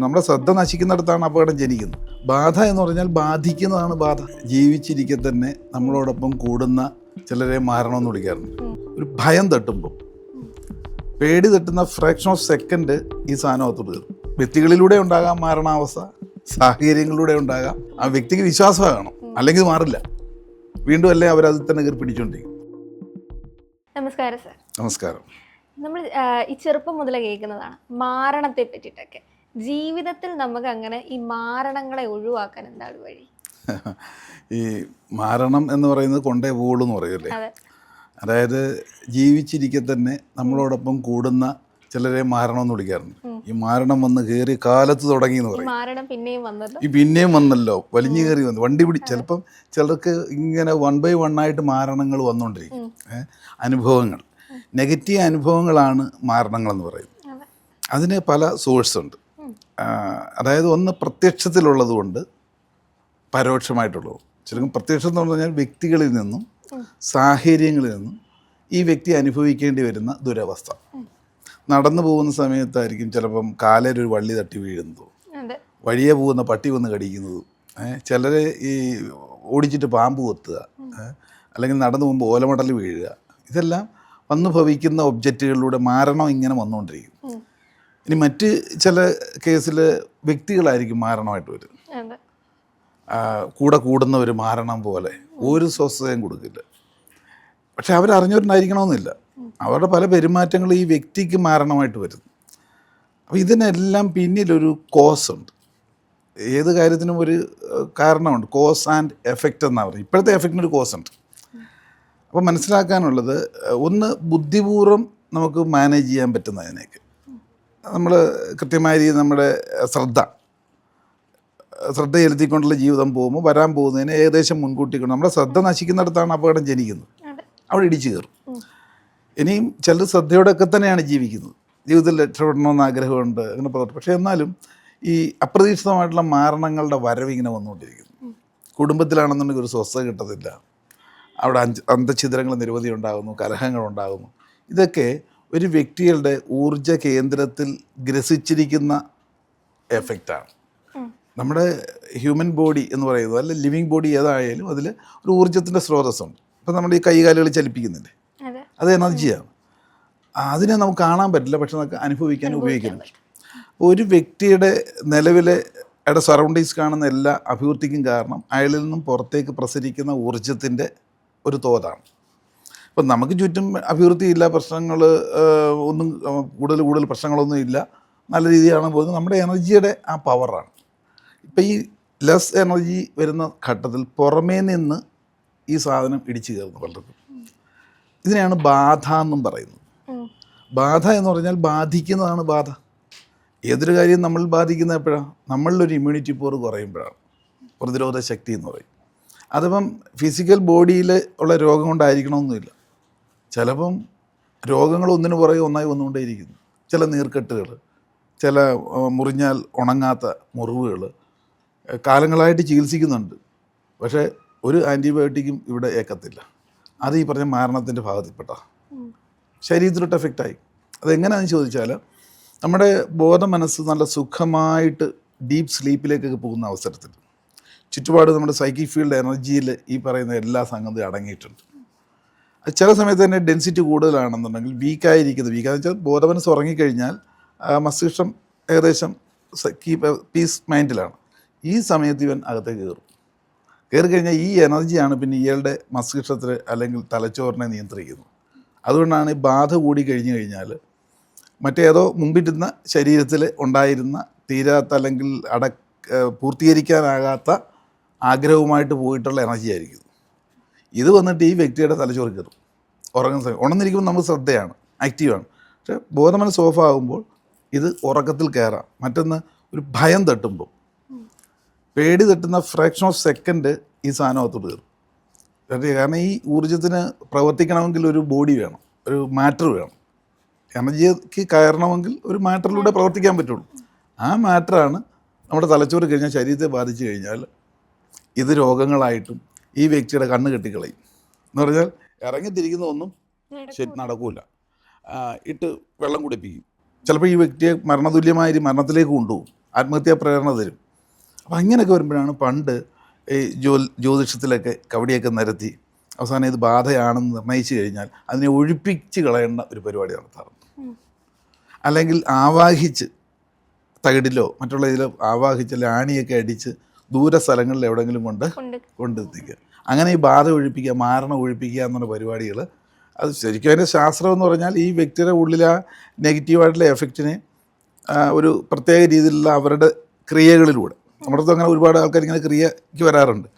മുൻകൂട്ടിക്കൊണ്ട് നമ്മുടെ ശ്രദ്ധ നശിക്കുന്നിടത്താണ് അപകടം ജനിക്കുന്നത്. ബാധ എന്ന് പറഞ്ഞാൽ ബാധിക്കുന്നതാണ് ബാധ. ജീവിച്ചിരിക്കെ തന്നെ നമ്മളോടൊപ്പം കൂടുന്ന ചിലരെ മാരണമെന്ന് വിളിക്കാറുണ്ട്. ഒരു ഭയം തട്ടുമ്പോൾ പേടി തട്ടുന്ന ഫ്രാക്ഷൻ ഓഫ് സെക്കൻഡ് ഈ സാധനകത്തോട് തീർന്നു വ്യക്തികളിലൂടെ ഉണ്ടാകാം മാരണാവസ്ഥ സാഹചര്യങ്ങളിലൂടെ ഉണ്ടാകാം. ആ വ്യക്തിക്ക് വിശ്വാസമാകണം അല്ലെങ്കിൽ മാറില്ല. വീണ്ടും അല്ലേ അവരതിൽ തന്നെ കയറി പിടിച്ചോണ്ടിരിക്കും. നമസ്കാരം സർ. നമസ്കാരം. നമ്മൾ ഈ ചെറുപ്പം മുതലേ കേൾക്കുന്നതാണ് മാരണത്തെ പറ്റിയിട്ടൊക്കെ. ജീവിതത്തിൽ നമുക്ക് അങ്ങനെ ഈ മാരണങ്ങളെ ഒഴിവാക്കാൻ എന്താണ് വഴി? ഈ മാരണം എന്ന് പറയുന്നത് കൊണ്ടേ പോകുള്ളൂ എന്ന് പറയല്ലേ അതായത് ജീവിച്ചിരിക്കെ തന്നെ നമ്മളോടൊപ്പം കൂടുന്ന ചിലരെ മാരണം എന്ന് വിളിക്കാറുണ്ട്. ഈ മാരണം വന്ന് കയറി കാലത്ത് തുടങ്ങി എന്ന് ഈ പറയും ഈ പിന്നെയും വന്നല്ലോ. വലിഞ്ഞു കയറി വന്നു. വണ്ടി പിടി ചിലപ്പം ചിലർക്ക് ഇങ്ങനെ വൺ ബൈ വൺ ആയിട്ട് മാരണങ്ങൾ വന്നുകൊണ്ടിരിക്കും അനുഭവങ്ങൾ. നെഗറ്റീവ് അനുഭവങ്ങളാണ് മാരണങ്ങളെന്ന് പറയുന്നത്. അതെ. അതിന് പല സോഴ്സ് ഉണ്ട്. അതായത് ഒന്ന് പ്രത്യക്ഷത്തിലുള്ളത് കൊണ്ട് പരോക്ഷമായിട്ടുള്ളത് ചുരുക്കം പ്രത്യക്ഷം എന്ന് പറഞ്ഞാൽ വ്യക്തികളിൽ നിന്നും സാഹചര്യങ്ങളിൽ നിന്നും ഈ വ്യക്തി അനുഭവിക്കേണ്ടി വരുന്ന ദുരവസ്ഥ. നടന്നു പോകുന്ന സമയത്തായിരിക്കും ചിലപ്പം കാലൊരു വള്ളി തട്ടി വീഴുന്നതും. വഴിയെ പോകുന്ന പട്ടി വന്ന് കടിക്കുന്നതും. ചിലരെ ഈ ഓടിച്ചിട്ട് പാമ്പ് കൊത്തുക. അല്ലെങ്കിൽ നടന്നു പോകുമ്പോൾ ഓലമടൽ വീഴുക. ഇതെല്ലാം വന്നു ഭവിക്കുന്ന ഒബ്ജക്റ്റുകളിലൂടെ മാരണം ഇങ്ങനെ വന്നുകൊണ്ടിരിക്കും. ഇനി മറ്റ് ചില കേസിൽ വ്യക്തികളായിരിക്കും മാരണമായിട്ട് വരും. കൂടെ കൂടുന്നവർ മാരണം പോലെ ഒരു സ്വസ്ഥതയും കൊടുക്കില്ല. പക്ഷെ അവരറിഞ്ഞവരുണ്ടായിരിക്കണമെന്നില്ല. അവരുടെ പല പെരുമാറ്റങ്ങളും ഈ വ്യക്തിക്ക് മാരണമായിട്ട് വരുന്നു അപ്പോൾ ഇതിനെല്ലാം പിന്നിലൊരു കോസ് ഉണ്ട്. ഏത് കാര്യത്തിനും ഒരു കാരണമുണ്ട്. കോസ് ആൻഡ് എഫക്റ്റ് എന്നാണ് പറയുന്നത്. ഇപ്പോഴത്തെ എഫക്റ്റിനൊരു കോസ് ഉണ്ട്. അപ്പോൾ മനസ്സിലാക്കാനുള്ളത് ഒന്ന് ബുദ്ധിപൂർവം നമുക്ക് മാനേജ് ചെയ്യാൻ പറ്റുന്നതിനേക്ക്. നമ്മൾ കൃത്യമായ രീതിയിൽ നമ്മുടെ ശ്രദ്ധ ശ്രദ്ധ ചെലുത്തിക്കൊണ്ടുള്ള ജീവിതം പോകുമ്പോൾ വരാൻ പോകുന്നതിന് ഏകദേശം മുൻകൂട്ടി കൊണ്ട് നമ്മുടെ ശ്രദ്ധ നശിക്കുന്നിടത്താണ് അപകടം ജനിക്കുന്നത്. അവിടെ ഇടിച്ചു കയറും ഇനിയും ചിലർ ശ്രദ്ധയോടൊക്കെ തന്നെയാണ് ജീവിക്കുന്നത്. ജീവിതത്തിൽ രക്ഷപ്പെടണമെന്ന് ആഗ്രഹമുണ്ട് അങ്ങനെ പറഞ്ഞു പക്ഷേ എന്നാലും ഈ അപ്രതീക്ഷിതമായിട്ടുള്ള മരണങ്ങളുടെ വരവ് ഇങ്ങനെ വന്നുകൊണ്ടിരിക്കുന്നു. കുടുംബത്തിലാണെന്നുണ്ടെങ്കിൽ ഒരു സ്വസ്ഥത കിട്ടത്തില്ല. അവിടെ അഞ്ച് അന്തഛിദ്രങ്ങൾ നിരവധി ഉണ്ടാകുന്നു കലഹങ്ങൾ ഉണ്ടാകുന്നു. ഇതൊക്കെ ഒരു വ്യക്തികളുടെ ഊർജ കേന്ദ്രത്തിൽ ഗ്രസിച്ചിരിക്കുന്ന എഫക്റ്റാണ്. നമ്മുടെ ഹ്യൂമൻ ബോഡി എന്ന് പറയുന്നത് അല്ല ലിവിങ് ബോഡി ഏതായാലും അതിൽ ഒരു ഊർജത്തിന്റെ സ്രോതസ്സുണ്ട്. ഇപ്പം നമ്മൾ ഈ കൈകാലുകൾ ചലിപ്പിക്കുന്നില്ലേ? അതെ. എനർജിയാണ് അതിനെ നമുക്ക് കാണാൻ പറ്റില്ല പക്ഷെ നമുക്ക് അനുഭവിക്കാൻ ഉപയോഗിക്കാൻ ഒരു വ്യക്തിയുടെ നിലവിലെ അയാളുടെ സറൗണ്ടിങ്സ് കാണുന്ന എല്ലാ അഭിവൃദ്ധിക്കും കാരണം അയാളിൽ നിന്നും പുറത്തേക്ക് പ്രസരിക്കുന്ന ഊർജത്തിന്റെ ഒരു തോതാണ്. ഇപ്പം നമുക്ക് ചുറ്റും അഭിവൃദ്ധിയില്ല പ്രശ്നങ്ങൾ ഒന്നും കൂടുതൽ കൂടുതൽ പ്രശ്നങ്ങളൊന്നും ഇല്ല. നല്ല രീതിയാണ് പോകുന്നത്. നമ്മുടെ എനർജിയുടെ ആ പവറാണ്. ഇപ്പം ഈ ലെസ് എനർജി വരുന്ന ഘട്ടത്തിൽ പുറമേ നിന്ന് ഈ സാധനം ഇടിച്ചു കയറുന്നു പലർക്കും. ഇതിനെയാണ് ബാധ എന്നും പറയുന്നത്. ബാധ എന്ന് പറഞ്ഞാൽ ബാധിക്കുന്നതാണ് ബാധ. ഏതൊരു കാര്യം നമ്മൾ ബാധിക്കുന്ന എപ്പോഴാണ് നമ്മളിലൊരു ഇമ്മ്യൂണിറ്റി പോർ കുറയുമ്പോഴാണ്. പ്രതിരോധ ശക്തി എന്ന് പറയും. അതിപ്പം ഫിസിക്കൽ ബോഡിയിൽ ഉള്ള രോഗം കൊണ്ടായിരിക്കണമെന്നില്ല ചിലപ്പം രോഗങ്ങൾ ഒന്നിനു പുറകെ ഒന്നായി വന്നുകൊണ്ടേയിരിക്കുന്നു. ചില നീർക്കെട്ടുകൾ ചില മുറിഞ്ഞാൽ ഉണങ്ങാത്ത മുറിവുകൾ കാലങ്ങളായിട്ട് ചികിത്സിക്കുന്നുണ്ട്. പക്ഷേ ഒരു ആന്റിബയോട്ടിക്കും ഇവിടെ ഏക്കത്തില്ല. അത് ഈ പറഞ്ഞ മാരണത്തിന്റെ ഭാഗത്തിൽപ്പെട്ട. ശരീരത്തിലോട്ട് എഫക്റ്റായി. അതെങ്ങനെയാണെന്ന് ചോദിച്ചാൽ നമ്മുടെ ബോധ മനസ്സ് നല്ല സുഖമായിട്ട് ഡീപ്പ് സ്ലീപ്പിലേക്കൊക്കെ പോകുന്ന അവസരത്തിൽ. ചുറ്റുപാട് നമ്മുടെ സൈക്കിക് ഫീൽഡ് എനർജിയിൽ ഈ പറയുന്ന എല്ലാ സംഗതി അടങ്ങിയിട്ടുണ്ട്. ചില സമയത്ത് തന്നെ ഡെൻസിറ്റി കൂടുതലാണെന്നുണ്ടെങ്കിൽ വീക്കായിരിക്കുന്നത് വീക്കാന്ന് വെച്ചാൽ ബോധമനസ്സ് ഉറങ്ങിക്കഴിഞ്ഞാൽ മസ്തിഷ്കം ഏകദേശം പീസ് മൈൻഡിലാണ് ഈ സമയത്ത് ഇവൻ അകത്തേക്ക് കയറും. കയറി കഴിഞ്ഞാൽ ഈ എനർജിയാണ് പിന്നെ ഇയാളുടെ മസ്തിഷ്കത്തിൽ അല്ലെങ്കിൽ തലച്ചോറിനെ നിയന്ത്രിക്കുന്നത്. അതുകൊണ്ടാണ് ബാധ കൂടി കഴിഞ്ഞു കഴിഞ്ഞാൽ മറ്റേതോ മുമ്പിരുന്ന ശരീരത്തിൽ ഉണ്ടായിരുന്ന തീരാത്ത അല്ലെങ്കിൽ അട പൂർത്തീകരിക്കാനാകാത്ത ആഗ്രഹവുമായിട്ട് പോയിട്ടുള്ള എനർജി ആയിരിക്കും. ഇത് വന്നിട്ട് ഈ വ്യക്തിയുടെ തലച്ചോറ് കയറും. ഉറങ്ങുന്ന സമയം. ഉണർന്നിരിക്കുമ്പോൾ നമുക്ക് ശ്രദ്ധയാണ്. ആക്റ്റീവാണ് പക്ഷേ ബോധമനസ് ഓഫ് ആകുമ്പോൾ ഇത് ഉറക്കത്തിൽ കയറാം. മറ്റൊന്ന് ഒരു ഭയം തട്ടുമ്പോൾ. പേടി തട്ടുന്ന ഫ്രാക്ഷൻ ഓഫ് സെക്കൻഡ് ഈ സാധനത്തോട്ട് കയറും. കാരണം ഈ ഊർജത്തിന് പ്രവർത്തിക്കണമെങ്കിൽ ഒരു ബോഡി വേണം. ഒരു മാറ്റർ വേണം. എനർജിക്ക് കയറണമെങ്കിൽ ഒരു മാറ്ററിലൂടെ പ്രവർത്തിക്കാൻ പറ്റുള്ളൂ. ആ മാറ്ററാണ് നമ്മുടെ തലച്ചോറ് കഴിഞ്ഞാൽ ശരീരത്തെ ബാധിച്ചു കഴിഞ്ഞാൽ ഇത് രോഗങ്ങളായിട്ടും ഈ വ്യക്തിയുടെ കണ്ണ് കെട്ടിക്കളയും. എന്ന് പറഞ്ഞാൽ ഇറങ്ങിത്തിരിക്കുന്ന ഒന്നും ശരി നടക്കൂല. ഇട്ട് വെള്ളം കുടിപ്പിക്കും. ചിലപ്പോൾ ഈ വ്യക്തിയെ മരണതുല്യമായ ഒരു മരണത്തിലേക്ക് കൊണ്ടുപോകും. ആത്മഹത്യാ പ്രേരണ തരും. അപ്പം അങ്ങനെയൊക്കെ വരുമ്പോഴാണ് പണ്ട് ഈ ജ്യോ ജ്യോതിഷത്തിലൊക്കെ കവടിയൊക്കെ നിരത്തി അവസാനം ഇത് ബാധയാണെന്ന് നിർണയിച്ചു കഴിഞ്ഞാൽ അതിനെ ഒഴിപ്പിച്ച് കളയേണ്ട ഒരു പരിപാടി നടത്താറുണ്ട്. അല്ലെങ്കിൽ ആവാഹിച്ച് തകിടിലോ മറ്റുള്ള ഇതിലോ ആവാഹിച്ച് ലാണിയൊക്കെ അടിച്ച് ദൂര സ്ഥലങ്ങളിൽ എവിടെയെങ്കിലും കൊണ്ട് കൊണ്ട്. കൊണ്ടെത്തിക്കുക. അങ്ങനെ ഈ ബാധ ഒഴിപ്പിക്കുക മാരണം ഒഴിപ്പിക്കുക എന്നുള്ള പരിപാടികൾ അത് ശരിക്കും അതിന്റെ ശാസ്ത്രം എന്ന് പറഞ്ഞാൽ ഈ വ്യക്തിയുടെ ഉള്ളിൽ ആ നെഗറ്റീവായിട്ടുള്ള എഫക്റ്റിനെ ഒരു പ്രത്യേക രീതിയിലുള്ള അവരുടെ ക്രിയകളിലൂടെ. നമ്മുടെ അടുത്ത് അങ്ങനെ ഒരുപാട് ആൾക്കാർ ഇങ്ങനെ ക്രിയയ്ക്ക് വരാറുണ്ട്.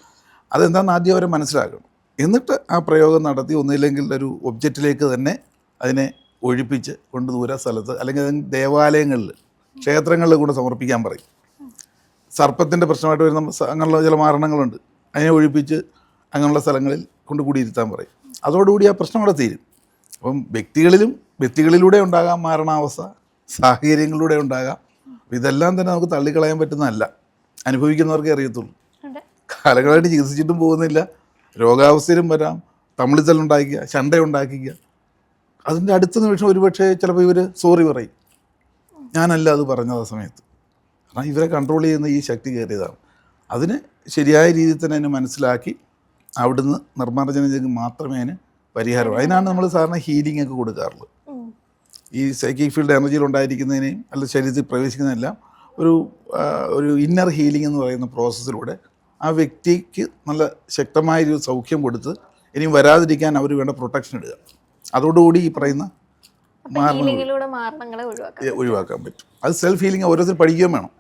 അതെന്താണെന്ന് ആദ്യം അവരെ മനസ്സിലാക്കണം. എന്നിട്ട് ആ പ്രയോഗം നടത്തി ഒന്നില്ലെങ്കിൽ ഒരു ഒബ്ജക്റ്റിലേക്ക് തന്നെ അതിനെ ഒഴിപ്പിച്ച് കൊണ്ട് ദൂര സ്ഥലത്ത് അല്ലെങ്കിൽ ദേവാലയങ്ങളിൽ ക്ഷേത്രങ്ങളിൽ കൂടെ സമർപ്പിക്കാൻ പറയും. സർപ്പത്തിന്റെ പ്രശ്നമായിട്ട് വരുന്ന അങ്ങനെയുള്ള ചില മാരണങ്ങളുണ്ട്. അതിനെ ഒഴിപ്പിച്ച് അങ്ങനെയുള്ള സ്ഥലങ്ങളിൽ കൊണ്ട് കൂടിയിരുത്താൻ പറയും. അതോടുകൂടി ആ പ്രശ്നം അവിടെ തീരും. അപ്പം വ്യക്തികളിലും വ്യക്തികളിലൂടെ ഉണ്ടാകാം മാരണാവസ്ഥ സാഹചര്യങ്ങളിലൂടെ ഉണ്ടാകാം. ഇതെല്ലാം തന്നെ നമുക്ക് തള്ളിക്കളയാൻ പറ്റുന്നതല്ല. അനുഭവിക്കുന്നവർക്കേ അറിയത്തുള്ളൂ. കാലങ്ങളായിട്ട് ചികിത്സിച്ചിട്ടും പോകുന്നില്ല. രോഗാവസ്ഥയിലും വരാം. തമ്മിളിത്തലുണ്ടാക്കിക്കുക ചണ്ട ഉണ്ടാക്കിക്കുക. അതിന്റെ അടുത്ത നിമിഷം ഒരുപക്ഷെ ചിലപ്പോൾ ഇവർ സോറി പറയും. ഞാനല്ല അത് പറഞ്ഞത് ആ സമയത്ത്. കാരണം ഇവരെ കൺട്രോൾ ചെയ്യുന്ന ഈ ശക്തി കയറിയതാണ്. അതിന് ശരിയായ രീതിയിൽ തന്നെ അതിനെ മനസ്സിലാക്കി അവിടുന്ന് നിർമ്മാർജനം മാത്രമേ അതിന് പരിഹാരം അതിനാണ് നമ്മൾ സാധാരണ ഹീലിംഗ് ഒക്കെ കൊടുക്കാറുള്ളത്. ഈ സൈക്കിക് ഫീൽഡ് എനർജിയിൽ ഉണ്ടായിരിക്കുന്നതിനെയും അല്ല ശരീരത്തിൽ പ്രവേശിക്കുന്നതെല്ലാം ഒരു ഒരു ഇന്നർ ഹീലിംഗ് എന്ന് പറയുന്ന പ്രോസസ്സിലൂടെ ആ വ്യക്തിക്ക് നല്ല ശക്തമായൊരു സൗഖ്യം കൊടുത്ത് ഇനിയും വരാതിരിക്കാൻ അവർ വേണ്ട പ്രൊട്ടക്ഷൻ ഇടുക. അതോടുകൂടി ഈ പറയുന്ന ഒഴിവാക്കാൻ പറ്റും. അത് സെൽഫ് ഹീലിംഗ് ഓരോരുത്തർ പഠിക്കുകയും വേണം.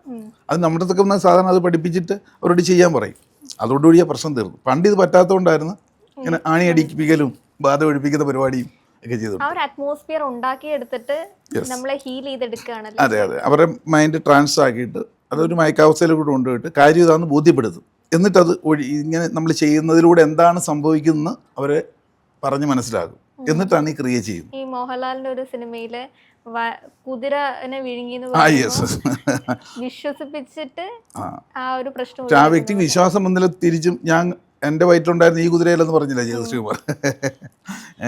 അത് നമ്മുടെ അടുത്തൊക്കെ വന്നാൽ സാധാരണ അത് പഠിപ്പിച്ചിട്ട് അവരോട് ചെയ്യാൻ പറയും. അതോടുകൂടി ആ പ്രശ്നം തീർന്നു. പണ്ട് ഇത് പറ്റാത്തതുകൊണ്ടായിരുന്നു ഇങ്ങനെ ആണി അടിപ്പിക്കലും ബാധ ഒഴിപ്പിക്കുന്ന പരിപാടിയും ഒക്കെ ചെയ്തു അതെ അതെ. അവരുടെ മൈൻഡ് ട്രാൻസ് ആക്കിയിട്ട് അതൊരു മയക്കാവസ്ഥയിലൂടെ കൊണ്ടുപോയിട്ട് കാര്യം ഇതാണെന്ന് ബോധ്യപ്പെടുത്തും. എന്നിട്ടത് ഒഴി ഇങ്ങനെ നമ്മൾ ചെയ്യുന്നതിലൂടെ എന്താണ് സംഭവിക്കുന്നത് അവരെ പറഞ്ഞ് മനസ്സിലാക്കും. എന്നിട്ടാണ് ഈ ക്രിയ ചെയ്യുന്നത്. ഈ മോഹൻലാലിന്റെ ഒരു സിനിമയിൽ കുതിരനെ പറയുമ്പോ വിശ്വസിപ്പിച്ചിട്ട് ആ. ഒരു പ്രശ്നം ആ വ്യക്തിക്ക് വിശ്വാസം വന്നില്ല തിരിച്ചും ഞാൻ എന്റെ വയറ്റിലുണ്ടായിരുന്ന ഈ കുതിരയിലെന്ന് പറഞ്ഞില്ല ജയശ്രീകുമാർ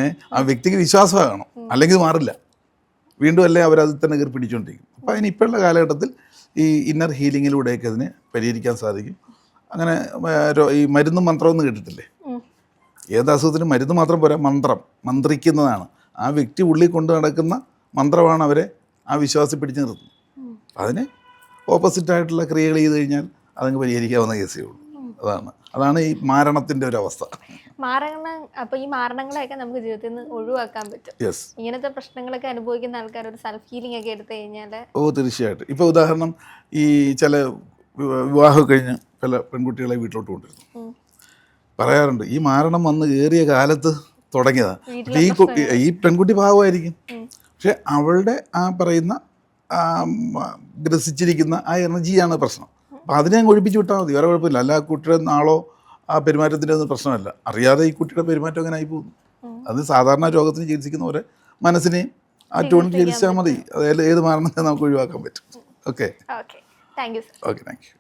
ഏഹ് ആ വ്യക്തിക്ക് വിശ്വാസമാകണം അല്ലെങ്കിൽ മാറില്ല. വീണ്ടും അല്ലേ അവരതിൽ തന്നെ കയറി പിടിച്ചുകൊണ്ടിരിക്കും അപ്പോൾ അതിന് ഇപ്പോഴുള്ള കാലഘട്ടത്തിൽ ഈ ഇന്നർ ഹീലിങ്ങിലൂടെയൊക്കെ അതിനെ പരിഹരിക്കാൻ സാധിക്കും. അങ്ങനെ ഈ മരുന്നും മന്ത്രമൊന്നും കേട്ടിട്ടില്ലേ. ഏത് അസുഖത്തിനും മരുന്ന് മാത്രം പോരാ മന്ത്രം. മന്ത്രിക്കുന്നതാണ്. ആ വ്യക്തി ഉള്ളിൽ കൊണ്ട് നടക്കുന്ന മന്ത്രമാണ് അവരെ ആ വിശ്വാസം പിടിച്ചു നിർത്തുന്നത്. അതിന് ഓപ്പോസിറ്റായിട്ടുള്ള ക്രിയകൾ ചെയ്ത് കഴിഞ്ഞാൽ അതങ്ങ് പരിഹരിക്കാവുന്ന കേസേ ഉള്ളൂ. അതാണ്. അതാണ് ഈ മാരണത്തിന്റെ ഒരു അവസ്ഥ. മാരണ അപ്പൊ ഈ മാരണങ്ങളെയൊക്കെ നമുക്ക് ജീവിതത്തിൽ നിന്ന് ഒഴിവാക്കാൻ പറ്റും. ഇങ്ങനത്തെ പ്രശ്നങ്ങളൊക്കെ അനുഭവിക്കുന്ന ആൾക്കാർ ഒരു സെൽഫ് ഹീലിംഗ് ഒക്കെ എടുത്തു കഴിഞ്ഞാൽ ഓ തീർച്ചയായിട്ടും. ഇപ്പോൾ ഉദാഹരണം ഈ ചില വിവ- വിവാഹം കഴിഞ്ഞ് പല പെൺകുട്ടികളെ വീട്ടിലോട്ട് കൊണ്ടിരുന്നു. പറയാറുണ്ട് ഈ മാരണം വന്ന് കയറിയ കാലത്ത് തുടങ്ങിയതാണ് ഈ ഈ പെൺകുട്ടി ഭാവമായിരിക്കും പക്ഷെ അവളുടെ ആ പറയുന്ന ഗ്രസിച്ചിരിക്കുന്ന ആ എനർജിയാണ് പ്രശ്നം. അപ്പം അതിനെ അങ്ങ് ഒഴിപ്പിച്ച് വിട്ടാൽ മതി. വേറെ കുഴപ്പമില്ല. അല്ല ആ കുട്ടിയുടെ നാളോ ആ പെരുമാറ്റത്തിന്റെ ഒന്നും പ്രശ്നമല്ല. അറിയാതെ ഈ കുട്ടിയുടെ പെരുമാറ്റം അങ്ങനെ ആയി പോകുന്നു. അത് സാധാരണ രോഗത്തിന് ചികിത്സിക്കുന്ന പോലെ മനസ്സിനെയും ആ ട്യൂണിൽ ചികിത്സിച്ചാൽ മതി. അതായത് ഏത് മാറണമെന്ന് നമുക്ക് ഒഴിവാക്കാൻ പറ്റും. ഓക്കെ. Okay thank you.